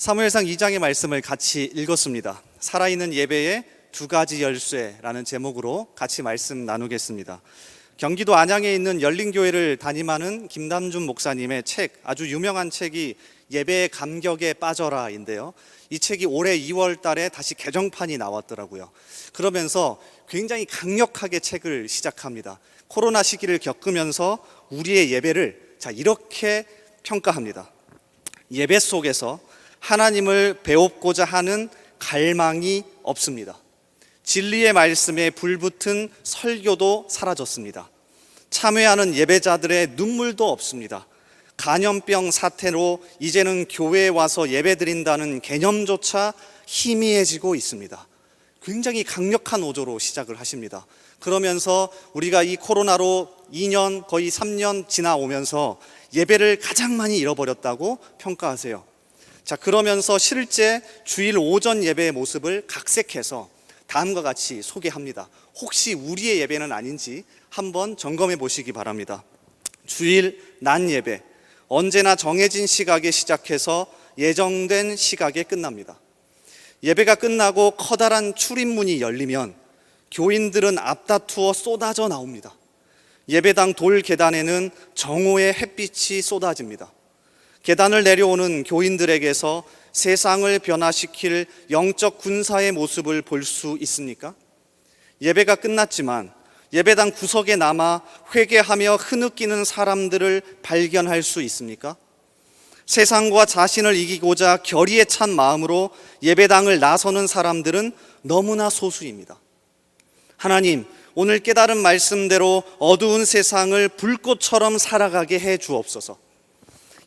사무엘상 2장의 말씀을 같이 읽었습니다. 살아있는 예배의 두 가지 열쇠라는 제목으로 같이 말씀 나누겠습니다. 경기도 안양에 있는 열린교회를 담임하는 김담준 목사님의 책, 아주 유명한 책이 예배의 감격에 빠져라인데요. 이 책이 올해 2월 달에 다시 개정판이 나왔더라고요. 그러면서 굉장히 강력하게 책을 시작합니다. 코로나 시기를 겪으면서 우리의 예배를 자, 이렇게 평가합니다. 예배 속에서 하나님을 배웁고자 하는 갈망이 없습니다. 진리의 말씀에 불붙은 설교도 사라졌습니다. 참여하는 예배자들의 눈물도 없습니다. 간염병 사태로 이제는 교회에 와서 예배 드린다는 개념조차 희미해지고 있습니다. 굉장히 강력한 오조로 시작을 하십니다. 그러면서 우리가 이 코로나로 2년 거의 3년 지나오면서 예배를 가장 많이 잃어버렸다고 평가하세요. 자, 그러면서 실제 주일 오전 예배의 모습을 각색해서 다음과 같이 소개합니다. 혹시 우리의 예배는 아닌지 한번 점검해 보시기 바랍니다. 주일 난 예배 언제나 정해진 시각에 시작해서 예정된 시각에 끝납니다. 예배가 끝나고 커다란 출입문이 열리면 교인들은 앞다투어 쏟아져 나옵니다. 예배당 돌 계단에는 정오의 햇빛이 쏟아집니다. 계단을 내려오는 교인들에게서 세상을 변화시킬 영적 군사의 모습을 볼 수 있습니까? 예배가 끝났지만 예배당 구석에 남아 회개하며 흐느끼는 사람들을 발견할 수 있습니까? 세상과 자신을 이기고자 결의에 찬 마음으로 예배당을 나서는 사람들은 너무나 소수입니다. 하나님, 오늘 깨달은 말씀대로 어두운 세상을 불꽃처럼 살아가게 해 주옵소서.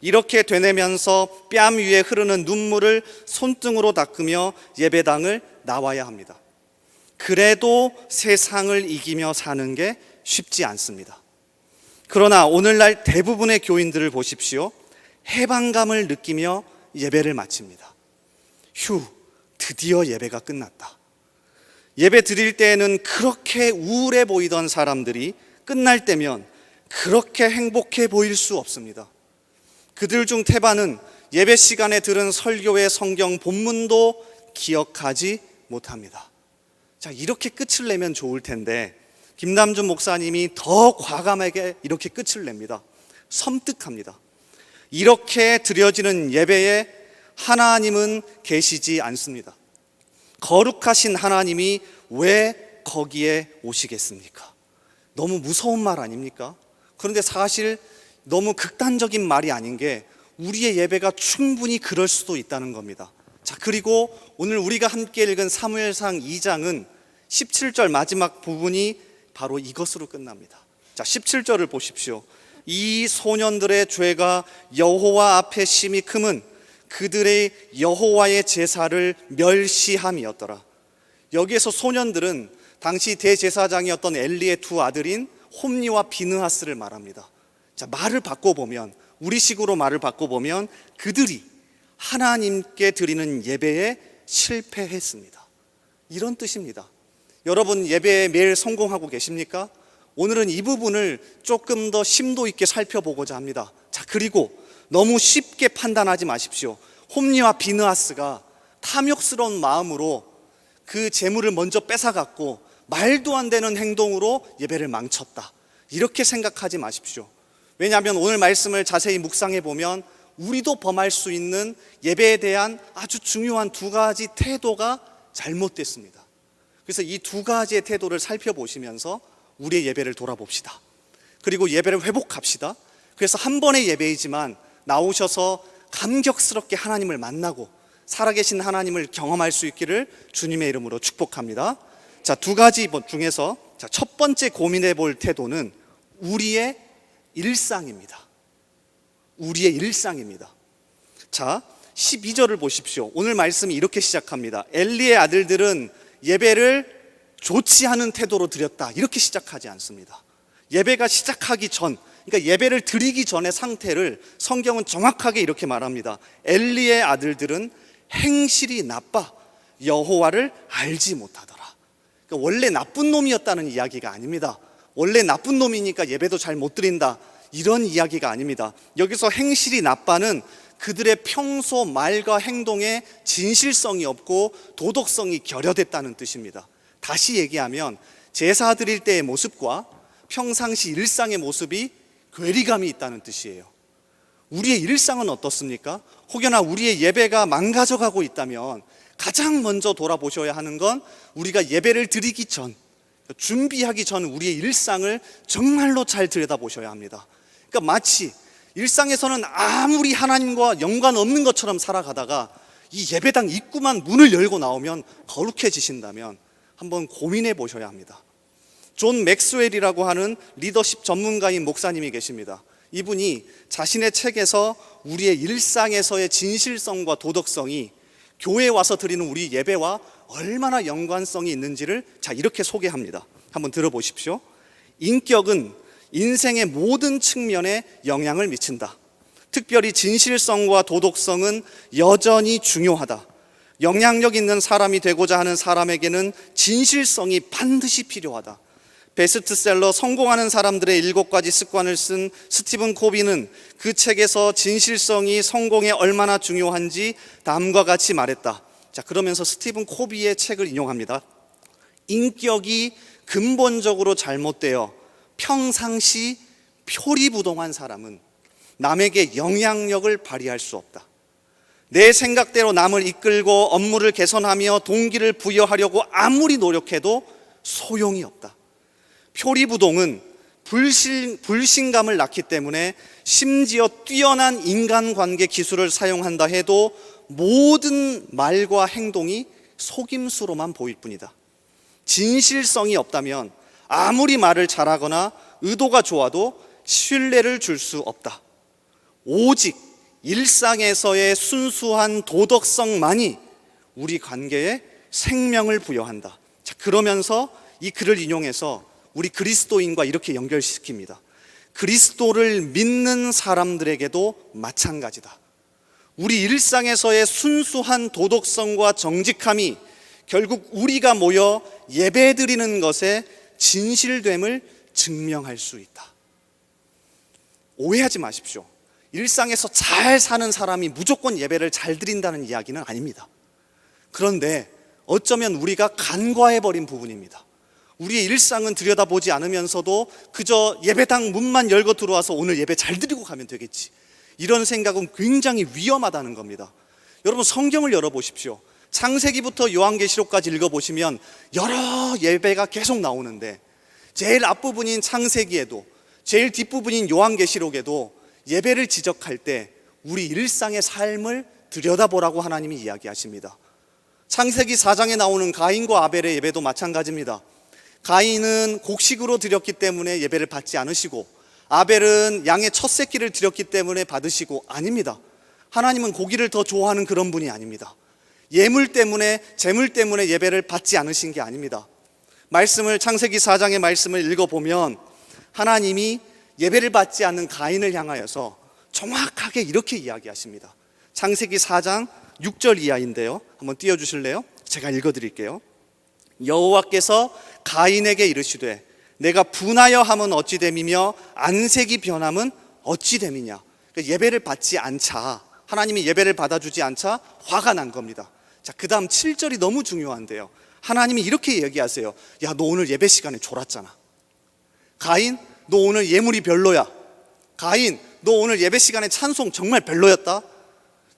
이렇게 되뇌면서 뺨 위에 흐르는 눈물을 손등으로 닦으며 예배당을 나와야 합니다. 그래도 세상을 이기며 사는 게 쉽지 않습니다. 그러나 오늘날 대부분의 교인들을 보십시오. 해방감을 느끼며 예배를 마칩니다. 휴, 드디어 예배가 끝났다. 예배 드릴 때에는 그렇게 우울해 보이던 사람들이 끝날 때면 그렇게 행복해 보일 수 없습니다. 그들 중 태반은 예배 시간에 들은 설교의 성경 본문도 기억하지 못합니다. 자, 이렇게 끝을 내면 좋을 텐데, 김남준 목사님이 더 과감하게 이렇게 끝을 냅니다. 섬뜩합니다. 이렇게 드려지는 예배에 하나님은 계시지 않습니다. 거룩하신 하나님이 왜 거기에 오시겠습니까? 너무 무서운 말 아닙니까? 그런데 사실 너무 극단적인 말이 아닌 게 우리의 예배가 충분히 그럴 수도 있다는 겁니다. 자, 그리고 오늘 우리가 함께 읽은 사무엘상 2장은 17절 마지막 부분이 바로 이것으로 끝납니다. 자, 17절을 보십시오. 이 소년들의 죄가 여호와 앞에 심히 크면 그들의 여호와의 제사를 멸시함이었더라. 여기에서 소년들은 당시 대제사장이었던 엘리의 두 아들인 홈니와 비느하스를 말합니다. 자, 말을 바꿔보면, 우리식으로 말을 바꿔보면 그들이 하나님께 드리는 예배에 실패했습니다. 이런 뜻입니다. 여러분 예배에 매일 성공하고 계십니까? 오늘은 이 부분을 조금 더 심도 있게 살펴보고자 합니다. 자, 그리고 너무 쉽게 판단하지 마십시오. 홈리와 비느하스가 탐욕스러운 마음으로 그 재물을 먼저 뺏어갔고 말도 안 되는 행동으로 예배를 망쳤다. 이렇게 생각하지 마십시오. 왜냐하면 오늘 말씀을 자세히 묵상해 보면 우리도 범할 수 있는 예배에 대한 아주 중요한 두 가지 태도가 잘못됐습니다. 그래서 이 두 가지의 태도를 살펴보시면서 우리의 예배를 돌아봅시다. 그리고 예배를 회복합시다. 그래서 한 번의 예배이지만 나오셔서 감격스럽게 하나님을 만나고 살아계신 하나님을 경험할 수 있기를 주님의 이름으로 축복합니다. 자, 두 가지 중에서 자, 첫 번째 고민해 볼 태도는 우리의 일상입니다. 우리의 일상입니다. 자, 12절을 보십시오. 오늘 말씀이 이렇게 시작합니다. 엘리의 아들들은 예배를 않은 태도로 드렸다. 이렇게 시작하지 않습니다. 예배가 시작하기 전, 그러니까 예배를 드리기 전의 상태를 성경은 정확하게 이렇게 말합니다. 엘리의 아들들은 행실이 나빠 여호와를 알지 못하더라. 그러니까 원래 나쁜 놈이었다는 이야기가 아닙니다. 원래 나쁜 놈이니까 예배도 잘 못 드린다. 이런 이야기가 아닙니다. 여기서 행실이 나빠는 그들의 평소 말과 행동에 진실성이 없고 도덕성이 결여됐다는 뜻입니다. 다시 얘기하면 제사 드릴 때의 모습과 평상시 일상의 모습이 괴리감이 있다는 뜻이에요. 우리의 일상은 어떻습니까? 혹여나 우리의 예배가 망가져가고 있다면 가장 먼저 돌아보셔야 하는 건 우리가 예배를 드리기 전, 준비하기 전 우리의 일상을 정말로 잘 들여다보셔야 합니다. 그러니까 마치 일상에서는 아무리 하나님과 연관 없는 것처럼 살아가다가 이 예배당 입구만 문을 열고 나오면 거룩해지신다면 한번 고민해 보셔야 합니다. 존 맥스웰이라고 하는 리더십 전문가인 목사님이 계십니다. 이분이 자신의 책에서 우리의 일상에서의 진실성과 도덕성이 교회에 와서 드리는 우리 예배와 얼마나 연관성이 있는지를 자 이렇게 소개합니다. 한번 들어보십시오. 인격은 인생의 모든 측면에 영향을 미친다. 특별히 진실성과 도덕성은 여전히 중요하다. 영향력 있는 사람이 되고자 하는 사람에게는 진실성이 반드시 필요하다. 베스트셀러 성공하는 사람들의 일곱 가지 습관을 쓴 스티븐 코비는 그 책에서 진실성이 성공에 얼마나 중요한지 다음과 같이 말했다. 자, 그러면서 스티븐 코비의 책을 인용합니다. 인격이 근본적으로 잘못되어 평상시 표리부동한 사람은 남에게 영향력을 발휘할 수 없다. 내 생각대로 남을 이끌고 업무를 개선하며 동기를 부여하려고 아무리 노력해도 소용이 없다. 표리부동은 불신, 불신감을 낳기 때문에 심지어 뛰어난 인간관계 기술을 사용한다 해도 모든 말과 행동이 속임수로만 보일 뿐이다. 진실성이 없다면 아무리 말을 잘하거나 의도가 좋아도 신뢰를 줄 수 없다. 오직 일상에서의 순수한 도덕성만이 우리 관계에 생명을 부여한다. 자, 그러면서 이 글을 인용해서 우리 그리스도인과 이렇게 연결시킵니다. 그리스도를 믿는 사람들에게도 마찬가지다. 우리 일상에서의 순수한 도덕성과 정직함이 결국 우리가 모여 예배 드리는 것에 진실됨을 증명할 수 있다. 오해하지 마십시오. 일상에서 잘 사는 사람이 무조건 예배를 잘 드린다는 이야기는 아닙니다. 그런데 어쩌면 우리가 간과해버린 부분입니다. 우리의 일상은 들여다보지 않으면서도 그저 예배당 문만 열고 들어와서 오늘 예배 잘 드리고 가면 되겠지. 이런 생각은 굉장히 위험하다는 겁니다. 여러분 성경을 열어보십시오. 창세기부터 요한계시록까지 읽어보시면 여러 예배가 계속 나오는데 제일 앞부분인 창세기에도 제일 뒷부분인 요한계시록에도 예배를 지적할 때 우리 일상의 삶을 들여다보라고 하나님이 이야기하십니다. 창세기 4장에 나오는 가인과 아벨의 예배도 마찬가지입니다. 가인은 곡식으로 드렸기 때문에 예배를 받지 않으시고 아벨은 양의 첫 새끼를 드렸기 때문에 받으시고 아닙니다. 하나님은 고기를 더 좋아하는 그런 분이 아닙니다. 예물 때문에 재물 때문에 예배를 받지 않으신 게 아닙니다. 말씀을 창세기 4장의 말씀을 읽어 보면 하나님이 예배를 받지 않는 가인을 향하여서 정확하게 이렇게 이야기하십니다. 창세기 4장 6절 이하인데요. 한번 띄워 주실래요? 제가 읽어 드릴게요. 여호와께서 가인에게 이르시되 내가 분하여 함은 어찌 됨이며 안색이 변함은 어찌 됨이냐. 그러니까 예배를 받지 않자. 하나님이 예배를 받아주지 않자 화가 난 겁니다. 자, 그 다음 7절이 너무 중요한데요. 하나님이 이렇게 얘기하세요. 야, 너 오늘 예배 시간에 졸았잖아. 가인, 너 오늘 예물이 별로야. 가인, 너 오늘 예배 시간에 찬송 정말 별로였다.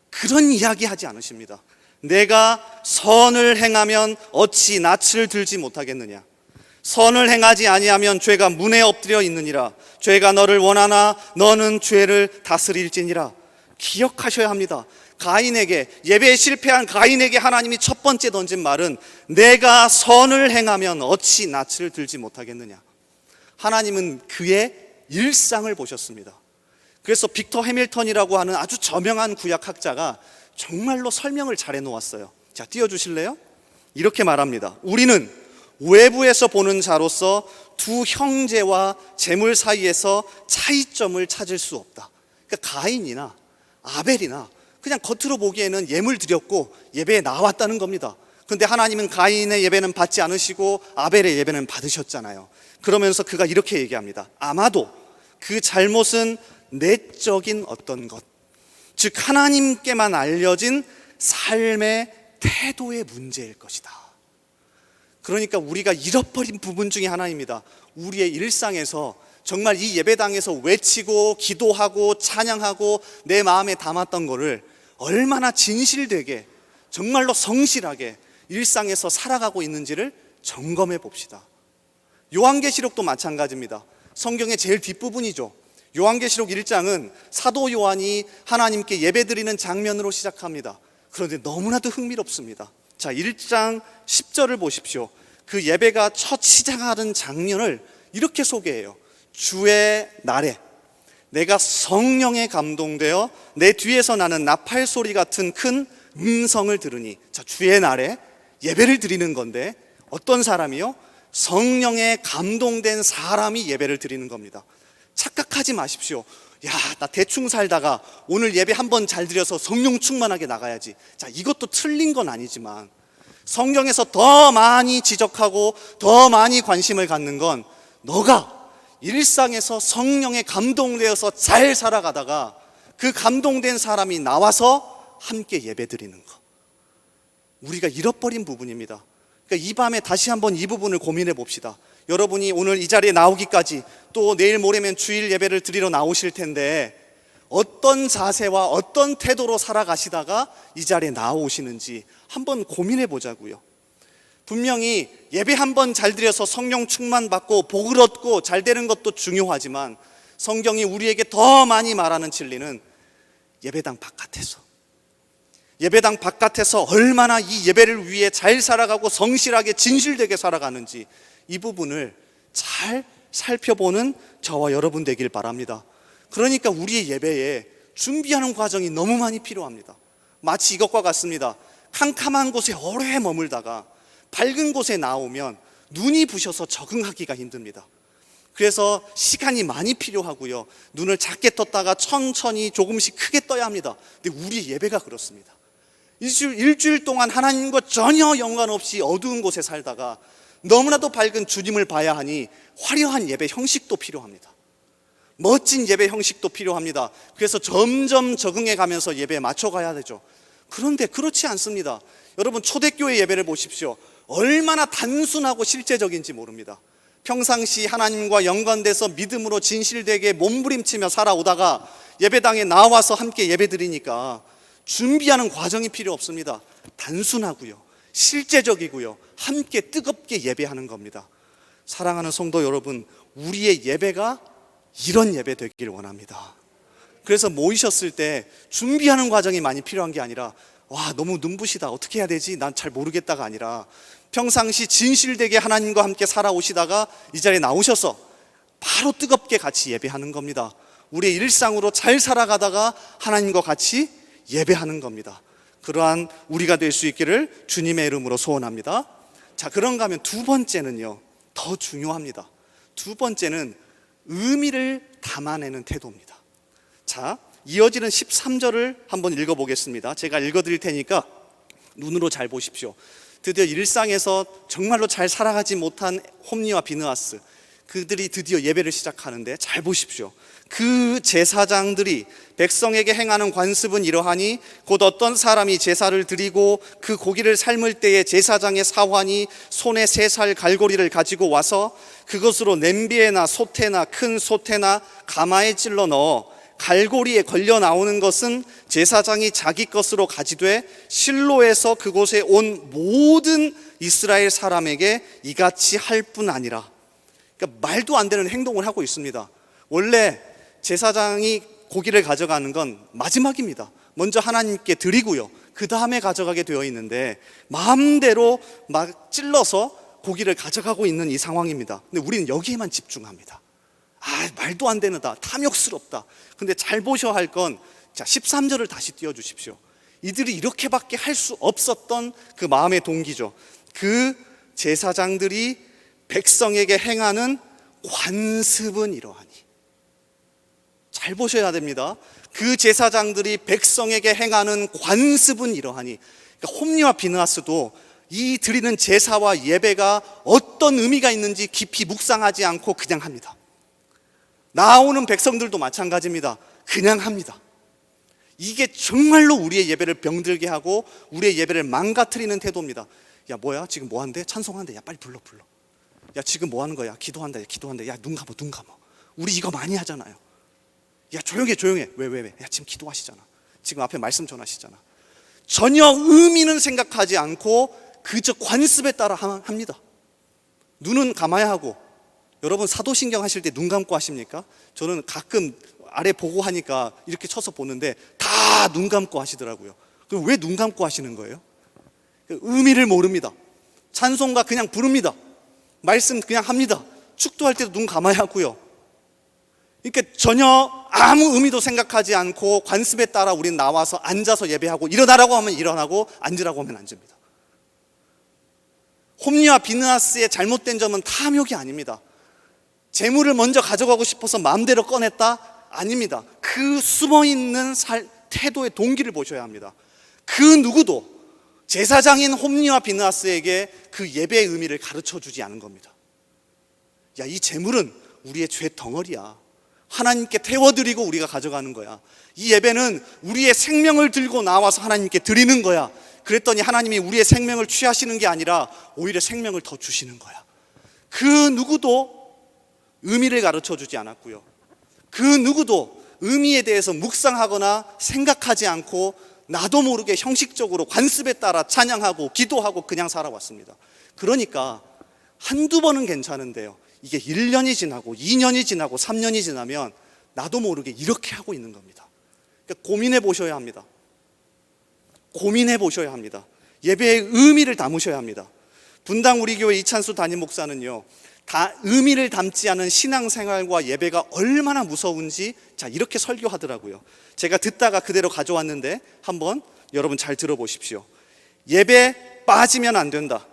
그런 이야기 하지 않으십니다. 내가 선을 행하면 어찌 낯을 들지 못하겠느냐. 선을 행하지 아니하면 죄가 문에 엎드려 있느니라. 죄가 너를 원하나 너는 죄를 다스릴지니라. 기억하셔야 합니다. 가인에게 예배에 실패한 가인에게 하나님이 첫 번째 던진 말은 내가 선을 행하면 어찌 낯을 들지 못하겠느냐. 하나님은 그의 일상을 보셨습니다. 그래서 빅터 해밀턴이라고 하는 아주 저명한 구약학자가 정말로 설명을 잘 해 놓았어요. 자, 띄워 주실래요? 이렇게 말합니다. 우리는 외부에서 보는 자로서 두 형제와 재물 사이에서 차이점을 찾을 수 없다. 그러니까 가인이나 아벨이나 그냥 겉으로 보기에는 예물 드렸고 예배에 나왔다는 겁니다. 근데 하나님은 가인의 예배는 받지 않으시고 아벨의 예배는 받으셨잖아요. 그러면서 그가 이렇게 얘기합니다. 아마도 그 잘못은 내적인 어떤 것, 즉 하나님께만 알려진 삶의 태도의 문제일 것이다. 그러니까 우리가 잃어버린 부분 중에 하나입니다. 우리의 일상에서 정말 이 예배당에서 외치고 기도하고 찬양하고 내 마음에 담았던 거를 얼마나 진실되게 정말로 성실하게 일상에서 살아가고 있는지를 점검해 봅시다. 요한계시록도 마찬가지입니다. 성경의 제일 뒷부분이죠. 요한계시록 1장은 사도 요한이 하나님께 예배드리는 장면으로 시작합니다. 그런데 너무나도 흥미롭습니다. 자, 1장 10절을 보십시오. 그 예배가 첫 시작하는 장면을 이렇게 소개해요. 주의 날에 내가 성령에 감동되어 내 뒤에서 나는 나팔 소리 같은 큰 음성을 들으니 자, 주의 날에 예배를 드리는 건데 어떤 사람이요? 성령에 감동된 사람이 예배를 드리는 겁니다. 착각하지 마십시오. 야, 나 대충 살다가 오늘 예배 한 번 잘 드려서 성령 충만하게 나가야지. 자, 이것도 틀린 건 아니지만 성경에서 더 많이 지적하고 더 많이 관심을 갖는 건 너가 일상에서 성령에 감동되어서 잘 살아가다가 그 감동된 사람이 나와서 함께 예배 드리는 것. 우리가 잃어버린 부분입니다. 그러니까 이 밤에 다시 한번 이 부분을 고민해 봅시다. 여러분이 오늘 이 자리에 나오기까지 또 내일 모레면 주일 예배를 드리러 나오실 텐데 어떤 자세와 어떤 태도로 살아가시다가 이 자리에 나오시는지 한번 고민해 보자고요. 분명히 예배 한번 잘 드려서 성령 충만 받고 복을 얻고 잘 되는 것도 중요하지만 성경이 우리에게 더 많이 말하는 진리는 예배당 바깥에서 예배당 바깥에서 얼마나 이 예배를 위해 잘 살아가고 성실하게 진실되게 살아가는지 이 부분을 잘 살펴보는 저와 여러분 되길 바랍니다. 그러니까 우리의 예배에 준비하는 과정이 너무 많이 필요합니다. 마치 이것과 같습니다. 캄캄한 곳에 오래 머물다가 밝은 곳에 나오면 눈이 부셔서 적응하기가 힘듭니다. 그래서 시간이 많이 필요하고요. 눈을 작게 떴다가 천천히 조금씩 크게 떠야 합니다. 근데 우리 예배가 그렇습니다. 일주일, 동안 하나님과 전혀 연관없이 어두운 곳에 살다가 너무나도 밝은 주님을 봐야 하니 화려한 예배 형식도 필요합니다. 멋진 예배 형식도 필요합니다. 그래서 점점 적응해 가면서 예배에 맞춰 가야 되죠. 그런데 그렇지 않습니다. 여러분, 초대교회 예배를 보십시오. 얼마나 단순하고 실제적인지 모릅니다. 평상시 하나님과 연관돼서 믿음으로 진실되게 몸부림치며 살아오다가 예배당에 나와서 함께 예배 드리니까 준비하는 과정이 필요 없습니다. 단순하고요. 실제적이고요. 함께 뜨겁게 예배하는 겁니다. 사랑하는 성도 여러분, 우리의 예배가 이런 예배 되기를 원합니다. 그래서 모이셨을 때 준비하는 과정이 많이 필요한 게 아니라 와, 너무 눈부시다. 어떻게 해야 되지? 난 잘 모르겠다가 아니라 평상시 진실되게 하나님과 함께 살아오시다가 이 자리에 나오셔서 바로 뜨겁게 같이 예배하는 겁니다. 우리의 일상으로 잘 살아가다가 하나님과 같이 예배하는 겁니다. 그러한 우리가 될 수 있기를 주님의 이름으로 소원합니다. 자, 그런가 하면 두 번째는요, 더 중요합니다. 두 번째는 의미를 담아내는 태도입니다. 자, 이어지는 13절을 한번 읽어보겠습니다. 제가 읽어드릴 테니까 눈으로 잘 보십시오. 드디어 일상에서 정말로 잘 살아가지 못한 홈리와 비느하스 그들이 드디어 예배를 시작하는데 잘 보십시오. 그 제사장들이 백성에게 행하는 관습은 이러하니 곧 어떤 사람이 제사를 드리고 그 고기를 삶을 때에 제사장의 사환이 손에 세 살 갈고리를 가지고 와서 그것으로 냄비에나 소태나 큰 소태나 가마에 찔러 넣어 갈고리에 걸려 나오는 것은 제사장이 자기 것으로 가지되 실로에서 그곳에 온 모든 이스라엘 사람에게 이같이 할 뿐 아니라 그러니까 말도 안 되는 행동을 하고 있습니다. 원래 제사장이 고기를 가져가는 건 마지막입니다. 먼저 하나님께 드리고요. 그 다음에 가져가게 되어 있는데 마음대로 막 찔러서 고기를 가져가고 있는 이 상황입니다. 근데 우리는 여기에만 집중합니다. 아, 말도 안 되는다. 탐욕스럽다. 근데 잘 보셔야 할 건, 자, 13절을 다시 띄워 주십시오. 이들이 이렇게밖에 할 수 없었던 그 마음의 동기죠. 그 제사장들이 백성에게 행하는 관습은 이러하니. 잘 보셔야 됩니다. 그 제사장들이 백성에게 행하는 관습은 이러하니. 그러니까 홈리와 비느하스도 이 드리는 제사와 예배가 어떤 의미가 있는지 깊이 묵상하지 않고 그냥 합니다. 나오는 백성들도 마찬가지입니다. 그냥 합니다. 이게 정말로 우리의 예배를 병들게 하고 우리의 예배를 망가뜨리는 태도입니다. 야 뭐야 지금 뭐 한대 찬송한대 야 빨리 불러 불러. 야 지금 뭐 하는 거야 기도한다 야 기도한다 야 눈 감아 눈 감아. 우리 이거 많이 하잖아요. 야 조용해 조용해 왜 왜 왜? 야 지금 기도하시잖아. 지금 앞에 말씀 전하시잖아. 전혀 의미는 생각하지 않고 그저 관습에 따라 하- 합니다. 눈은 감아야 하고 여러분 사도신경 하실 때 눈 감고 하십니까? 저는 가끔 아래 보고 하니까 이렇게 쳐서 보는데 다 눈 감고 하시더라고요. 그럼 왜 눈 감고 하시는 거예요? 그 의미를 모릅니다. 찬송가 그냥 부릅니다. 말씀 그냥 합니다. 축도할 때도 눈 감아야 하고요. 그러니까 전혀 아무 의미도 생각하지 않고 관습에 따라 우리는 나와서 앉아서 예배하고 일어나라고 하면 일어나고 앉으라고 하면 앉습니다. 홈리와 비느하스의 잘못된 점은 탐욕이 아닙니다. 재물을 먼저 가져가고 싶어서 마음대로 꺼냈다? 아닙니다. 그 숨어 있는 살, 태도의 동기를 보셔야 합니다. 그 누구도 제사장인 홈리와 비느하스에게 그 예배의 의미를 가르쳐 주지 않은 겁니다. 야, 이 재물은 우리의 죄 덩어리야. 하나님께 태워드리고 우리가 가져가는 거야. 이 예배는 우리의 생명을 들고 나와서 하나님께 드리는 거야. 그랬더니 하나님이 우리의 생명을 취하시는 게 아니라 오히려 생명을 더 주시는 거야. 그 누구도 의미를 가르쳐 주지 않았고요. 그 누구도 의미에 대해서 묵상하거나 생각하지 않고 나도 모르게 형식적으로 관습에 따라 찬양하고 기도하고 그냥 살아왔습니다. 그러니까 한두 번은 괜찮은데요. 이게 1년이 지나고 2년이 지나고 3년이 지나면 나도 모르게 이렇게 하고 있는 겁니다. 그러니까 고민해 보셔야 합니다. 고민해 보셔야 합니다. 예배의 의미를 담으셔야 합니다. 분당 우리 교회 이찬수 담임 목사는요. 다 의미를 담지 않은 신앙생활과 예배가 얼마나 무서운지 자 이렇게 설교하더라고요. 제가 듣다가 그대로 가져왔는데 한번 여러분 잘 들어보십시오. 예배 빠지면 안 된다.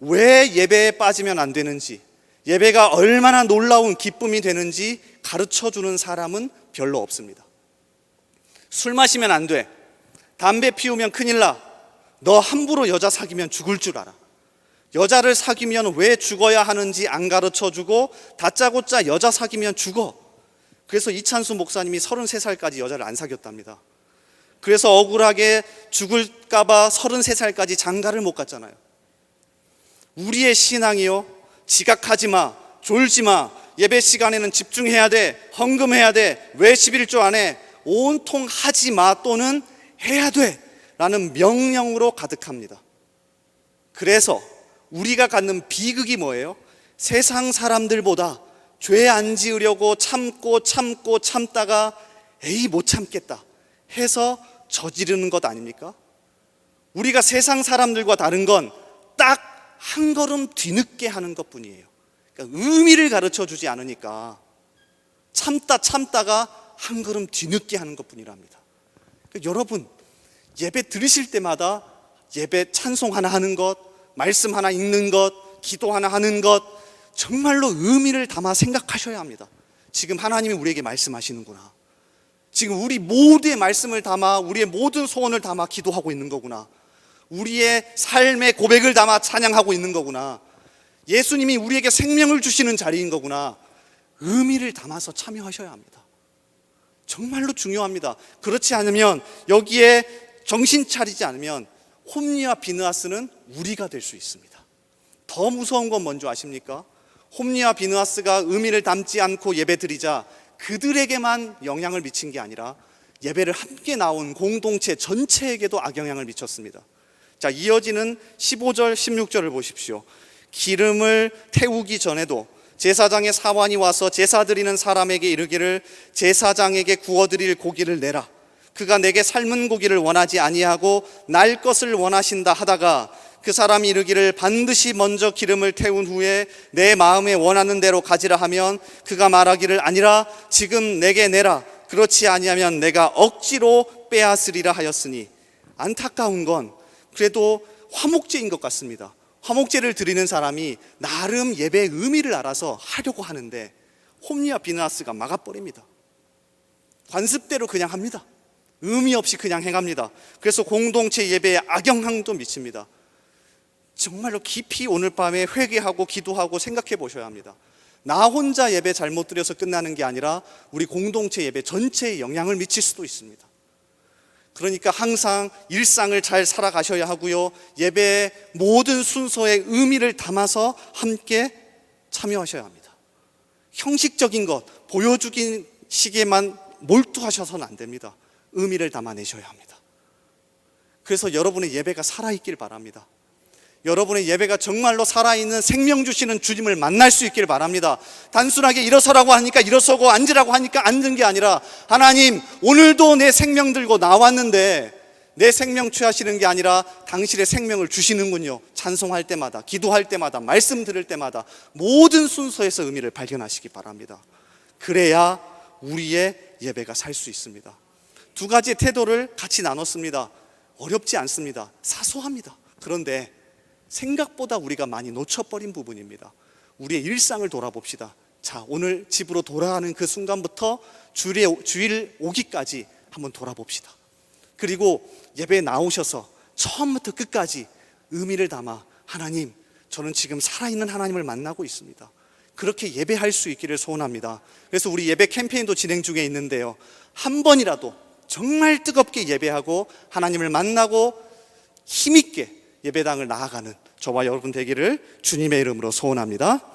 왜 예배에 빠지면 안 되는지, 예배가 얼마나 놀라운 기쁨이 되는지 가르쳐 주는 사람은 별로 없습니다. 술 마시면 안 돼. 담배 피우면 큰일 나. 너 함부로 여자 사귀면 죽을 줄 알아. 여자를 사귀면 왜 죽어야 하는지 안 가르쳐 주고 다짜고짜 여자 사귀면 죽어. 그래서 이찬수 목사님이 33살까지 여자를 안 사귀었답니다. 그래서 억울하게 죽을까봐 33살까지 장가를 못 갔잖아요. 우리의 신앙이요. 지각하지 마. 졸지 마. 예배 시간에는 집중해야 돼. 헌금해야 돼. 왜 11조 안에 온통 하지 마 또는 해야 돼. 라는 명령으로 가득합니다. 그래서 우리가 갖는 비극이 뭐예요? 세상 사람들보다 죄 안 지으려고 참고 참고 참다가 에이 못 참겠다 해서 저지르는 것 아닙니까? 우리가 세상 사람들과 다른 건 딱 한 걸음 뒤늦게 하는 것 뿐이에요. 그러니까 의미를 가르쳐 주지 않으니까 참다 참다가 한 걸음 뒤늦게 하는 것 뿐이랍니다. 그러니까 여러분, 예배 들으실 때마다 예배 찬송 하나 하는 것, 말씀 하나 읽는 것, 기도 하나 하는 것, 정말로 의미를 담아 생각하셔야 합니다. 지금 하나님이 우리에게 말씀하시는구나. 지금 우리 모두의 말씀을 담아 우리의 모든 소원을 담아 기도하고 있는 거구나. 우리의 삶의 고백을 담아 찬양하고 있는 거구나. 예수님이 우리에게 생명을 주시는 자리인 거구나. 의미를 담아서 참여하셔야 합니다. 정말로 중요합니다. 그렇지 않으면 여기에 정신 차리지 않으면 홈리와 비느하스는 우리가 될 수 있습니다. 더 무서운 건 뭔지 아십니까? 홈리와 비느하스가 의미를 담지 않고 예배드리자 그들에게만 영향을 미친 게 아니라 예배를 함께 나온 공동체 전체에게도 악영향을 미쳤습니다. 자, 이어지는 15절, 16절을 보십시오. 기름을 태우기 전에도 제사장의 사환이 와서 제사 드리는 사람에게 이르기를 제사장에게 구워 드릴 고기를 내라. 그가 내게 삶은 고기를 원하지 아니하고 날 것을 원하신다 하다가 그 사람이 이르기를 반드시 먼저 기름을 태운 후에 내 마음에 원하는 대로 가지라 하면 그가 말하기를 아니라 지금 내게 내라 그렇지 아니하면 내가 억지로 빼앗으리라 하였으니 안타까운 건 그래도 화목제인 것 같습니다. 화목제를 드리는 사람이 나름 예배의 의미를 알아서 하려고 하는데 홈리와 비나스가 막아버립니다. 관습대로 그냥 합니다. 의미 없이 그냥 행합니다. 그래서 공동체 예배에 악영향도 미칩니다. 정말로 깊이 오늘 밤에 회개하고 기도하고 생각해 보셔야 합니다. 나 혼자 예배 잘못 드려서 끝나는 게 아니라 우리 공동체 예배 전체에 영향을 미칠 수도 있습니다. 그러니까 항상 일상을 잘 살아가셔야 하고요. 예배의 모든 순서에 의미를 담아서 함께 참여하셔야 합니다. 형식적인 것, 보여주긴 시기에만 몰두하셔서는 안 됩니다. 의미를 담아내셔야 합니다. 그래서 여러분의 예배가 살아있길 바랍니다. 여러분의 예배가 정말로 살아있는 생명 주시는 주님을 만날 수 있길 바랍니다. 단순하게 일어서라고 하니까 일어서고 앉으라고 하니까 앉는 게 아니라 하나님 오늘도 내 생명 들고 나왔는데 내 생명 취하시는 게 아니라 당신의 생명을 주시는군요. 찬송할 때마다, 기도할 때마다, 말씀 들을 때마다 모든 순서에서 의미를 발견하시기 바랍니다. 그래야 우리의 예배가 살 수 있습니다. 두 가지의 태도를 같이 나눴습니다. 어렵지 않습니다. 사소합니다. 그런데 생각보다 우리가 많이 놓쳐버린 부분입니다. 우리의 일상을 돌아봅시다. 자, 오늘 집으로 돌아가는 그 순간부터 주일에, 주일 오기까지 한번 돌아봅시다. 그리고 예배에 나오셔서 처음부터 끝까지 의미를 담아 하나님, 저는 지금 살아있는 하나님을 만나고 있습니다. 그렇게 예배할 수 있기를 소원합니다. 그래서 우리 예배 캠페인도 진행 중에 있는데요. 한 번이라도 정말 뜨겁게 예배하고 하나님을 만나고 힘있게 예배당을 나아가는 저와 여러분 되기를 주님의 이름으로 소원합니다.